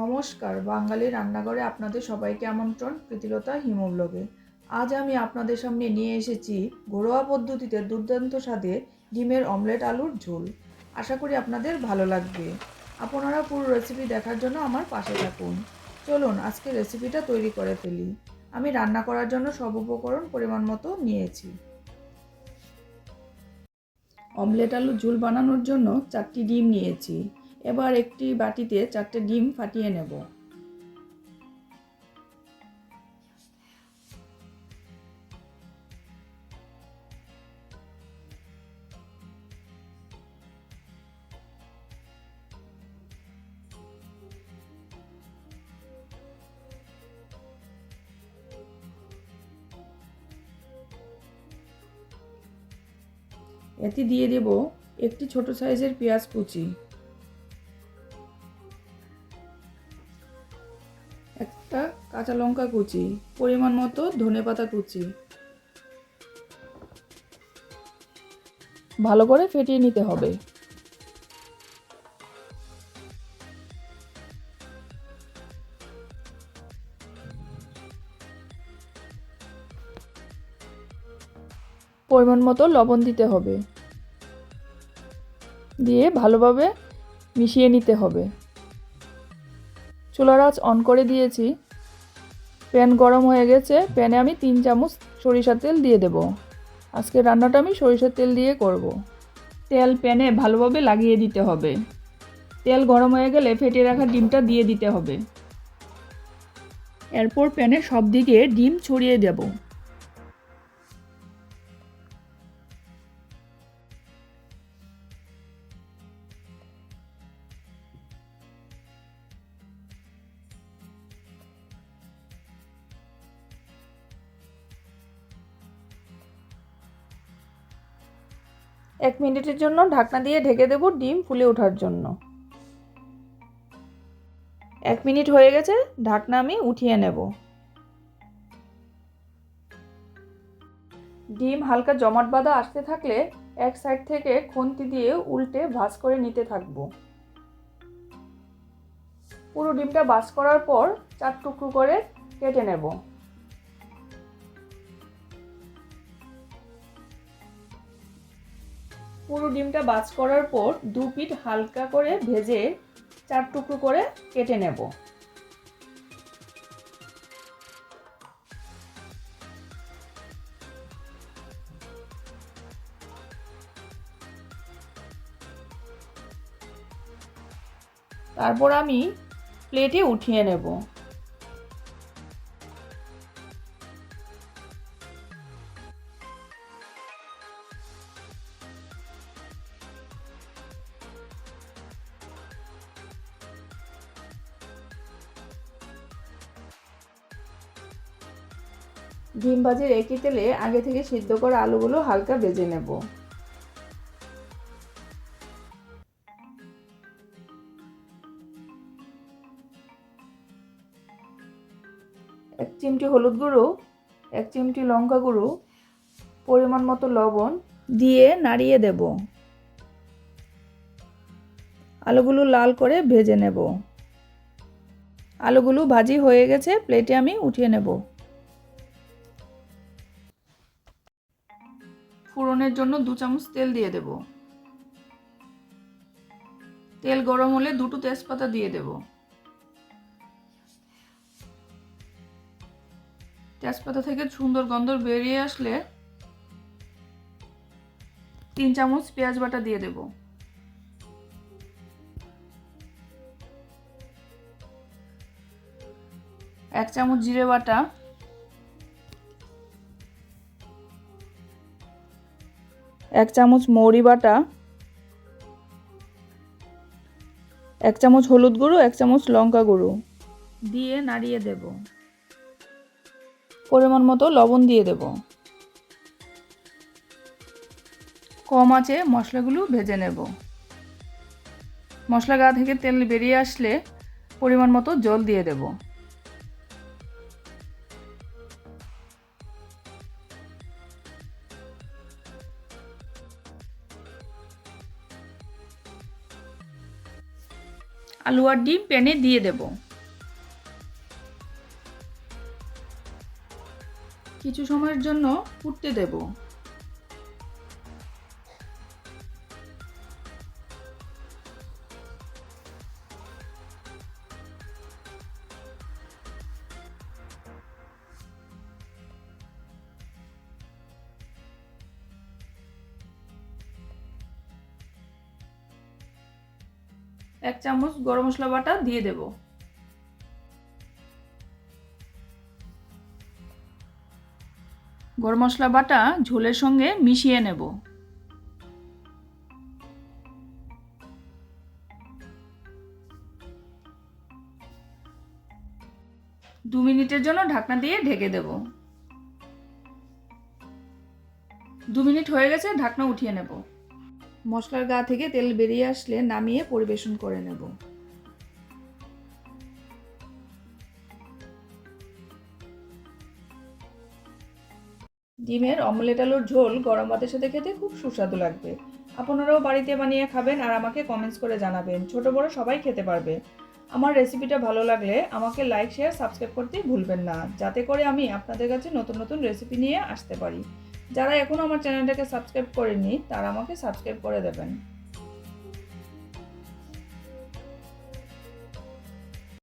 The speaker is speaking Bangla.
নমস্কার, বাঙালি রান্নাঘরে আপনাদের সবাইকে আমন্ত্রণ, প্রীতিলতা হিমোব্লগে আজ আমি আপনাদের সামনে নিয়ে এসেছি ঘরোয়া পদ্ধতিতে দুর্দান্ত স্বাদে ডিমের অমলেট আলুর ঝোল। আশা করি আপনাদের ভালো লাগবে। আপনারা পুরো রেসিপি দেখার জন্য আমার পাশে থাকুন। চলুন আজকে রেসিপিটা তৈরি করে ফেলি। আমি রান্না করার জন্য সব উপকরণ পরিমাণ মতো নিয়েছি। অমলেট আলুর ঝোল বানানোর জন্য চারটি ডিম নিয়েছি। এবার একটি বাটিতে চারটে ডিম ফাটিয়ে নেব। এতে দিয়ে দেব একটি ছোট সাইজের পেঁয়াজ কুচি। কাঁচা লঙ্কা কুচি, পরিমাণ মতো ধনে পাতা কুচি। ভালো করে ফেটিয়ে নিতে হবে। পরিমাণ মতো লবণ দিতে হবে। দিয়ে ভালোভাবে মিশিয়ে নিতে হবে। চুলার আঁচ অন করে দিয়েছি। প্যান গরম হয়ে গেছে, প্যানে আমি তিন চামচ সরিষার তেল দিয়ে দেব। আজকে রান্নাটা আমি সরিষার তেল দিয়ে করব। তেল প্যানে ভালোভাবে লাগিয়ে দিতে হবে। তেল গরম হয়ে গেলে ফেটিয়ে রাখা ডিমটা দিয়ে দিতে হবে। এরপর প্যানে সব দিকে ডিম ছড়িয়ে দেব। এক মিনিটের জন্য ঢাকনা দিয়ে ঢেকে দেব ডিম ফুলে ওঠার জন্য। এক মিনিট হয়ে গেছে, ঢাকনা আমি উঠিয়ে নেব। ডিম হালকা জমাট বাঁধা আসতে থাকলে এক সাইড থেকে খুন্তি দিয়ে উল্টে ভাজ করে নিতে থাকব। পুরো ডিমটা ভাজ করার পর চার টুকরো করে কেটে নেব। পুরো ডিমটা বাজ করার পর দু পিঠ হালকা করে ভেজে চার টুকরো করে কেটে নেব। তারপর আমি প্লেটে উঠিয়ে নেব। ডিম ভাজির একই তেলে আগে থেকে সিদ্ধ করা আলুগুলো হালকা ভেজে নেব। এক চিমটি হলুদ গুঁড়ো, এক চিমটি লঙ্কা গুঁড়ো, পরিমাণ মতো লবণ দিয়ে নাড়িয়ে দেব। আলুগুলো লাল করে ভেজে নেব। আলুগুলো ভাজি হয়ে গেছে, প্লেটে আমি উঠিয়ে নেব। ফোড়নের জন্য দু চামচ তেল দিয়ে দেব। তেল গরম হলে দুটো তেজপাতা দিয়ে দেব। তেজপাতা থেকে সুন্দর গন্ধ বেরিয়ে আসলে তিন চামচ পেঁয়াজ বাটা দিয়ে দেব। এক চামচ জিরে বাটা এক চামচ মৌরি বাটা এক চামচ হলুদ গুঁড়ো এক চামচ লঙ্কা গুঁড়ো। দিয়ে নাড়িয়ে দেব। পরিমাণ মতো লবণ দিয়ে দেব। কম আছে মশলাগুলো ভেজে নেব। মশলা গা থেকে তেল বেরিয়ে আসলে পরিমাণ মতো জল দিয়ে দেবো। আলু আর ডিম প্যানে দিয়ে দেব। কিছু সময়ের জন্য ফুটতে দেবো। এক চামচ গরম মশলা বাটা দিয়ে দেব। গরম মশলা বাটা ঝোলের সঙ্গে মিশিয়ে নেব। দু মিনিটের জন্য ঢাকনা দিয়ে ঢেকে দেব। দু মিনিট হয়ে গেছে, ঢাকনা উঠিয়ে নেব। মশলার গা থেকে তেল বেরিয়ে আসলে নামিয়ে পরিবেশন করে নেব। ডিমের অমলেট আলুর ঝোল গরম ভাতের সাথে খেতে খুব সুস্বাদু লাগবে। আপনারাও বাড়িতে বানিয়ে খাবেন আর আমাকে কমেন্টস করে জানাবেন। ছোট বড় সবাই খেতে পারবে। আমার রেসিপিটা ভালো লাগলে আমাকে লাইক শেয়ার সাবস্ক্রাইব করতে ভুলবেন না। যাতে করে আমি আপনাদের কাছে নতুন নতুন রেসিপি নিয়ে আসতে পারি। যারা এখনও আমার চ্যানেলটাকে সাবস্ক্রাইব করেনি তারা আমাকে সাবস্ক্রাইব করে দেবেন।